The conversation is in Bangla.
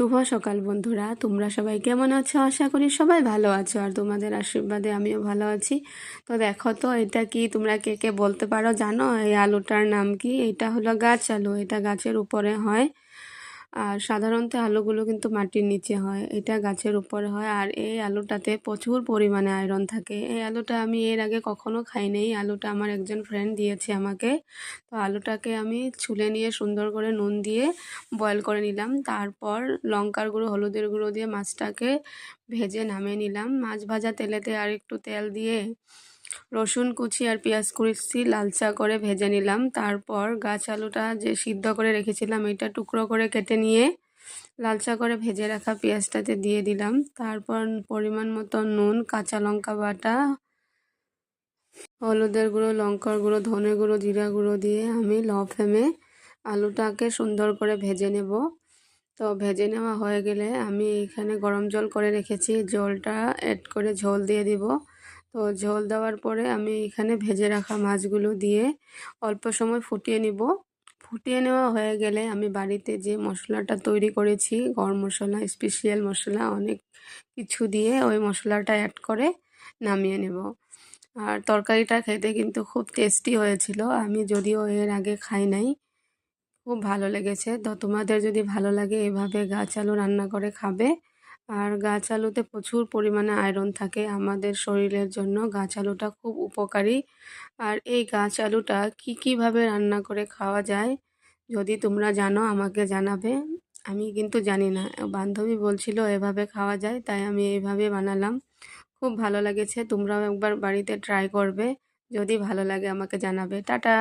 শুভ সকাল বন্ধুরা। তোমরা সবাই কেমন আছো? আশা করি সবাই ভালো আছো আর তোমাদের আশীর্বাদে আমিও ভালো আছি। তো দেখো তো, এটা কি তোমরা কে কে বলতে পারো জানো? এই আলুটার নাম কি? এটা হলো গাছ আলু। এটা গাছের উপরে হয় আর সাধারণত আলুগুলো কিন্তু মাটির নিচে হয়, এটা গাছের উপরে হয়। আর এই আলুটাতে প্রচুর পরিমাণে আয়রন থাকে। এই আলুটা আমি এর আগে কখনো খাইনি। আলুটা আমার একজন ফ্রেন্ড দিয়েছে আমাকে। তো আলুটাকে আমি ছুলে নিয়ে সুন্দর করে নুন দিয়ে বয়েল করে নিলাম। তারপর লঙ্কার গুঁড়ো, হলুদের গুঁড়ো দিয়ে মাছটাকে ভেজে নামিয়ে নিলাম। মাছ ভাজা তেলেতে আর একটু তেল দিয়ে রসুন কুচি আর পেঁয়াজ কুচি লালচা করে ভেজে নিলাম। তারপর গাছ আলুটা যে সিদ্ধ করে রেখেছিলাম, এটা টুকরো করে কেটে নিয়ে লালচা করে ভেজে রাখা পেঁয়াজটাতে দিয়ে দিলাম। তারপর পরিমাণ মতো নুন, কাঁচা লঙ্কা বাটা, হলুদের গুঁড়ো, লঙ্কার গুঁড়ো, ধনে গুঁড়ো, জিরা গুঁড়ো দিয়ে আমি ল ফ্লেমে আলুটাকে সুন্দর করে ভেজে নেব। তো ভেজে নেওয়া হয়ে গেলে আমি এখানে গরম জল করে রেখেছি। জলটা অ্যাড করে ঝোল দিয়ে দিব। তো ঝোল দেওয়ার পরে আমি এখানে ভেজে রাখা মাছগুলো দিয়ে অল্প সময় ফুটিয়ে নিব। ফুটিয়ে নেওয়া হয়ে গেলে আমি বাড়িতে যে মশলাটা তৈরি করেছি, গরম মশলা স্পেশিয়াল মশলা, অনেক কিছু দিয়ে ওই মশলাটা অ্যাড করে নামিয়ে নেব। আর তরকারিটা খেতে কিন্তু খুব টেস্টি হয়েছিল। আমি যদিও এর আগে খাই নাই, খুব ভালো লেগেছে। তো তোমাদের যদি ভালো লাগে এভাবে গাছ আলু রান্না করে খাবে। আর গাছ আলুতে প্রচুর পরিমাণে আয়রন থাকে। আমাদের শরীরের জন্য গাছ আলুটা খুব উপকারী। আর এই গাছ আলুটা কী কীভাবে রান্না করে খাওয়া যায়, যদি তোমরা জানো আমাকে জানাবে। আমি কিন্তু জানি না। বান্ধবী বলছিল এভাবে খাওয়া যায়, তাই আমি এইভাবে বানালাম। খুব ভালো লেগেছে। তোমরাও একবার বাড়িতে ট্রাই করবে। যদি ভালো লাগে আমাকে জানাবে। টাটা!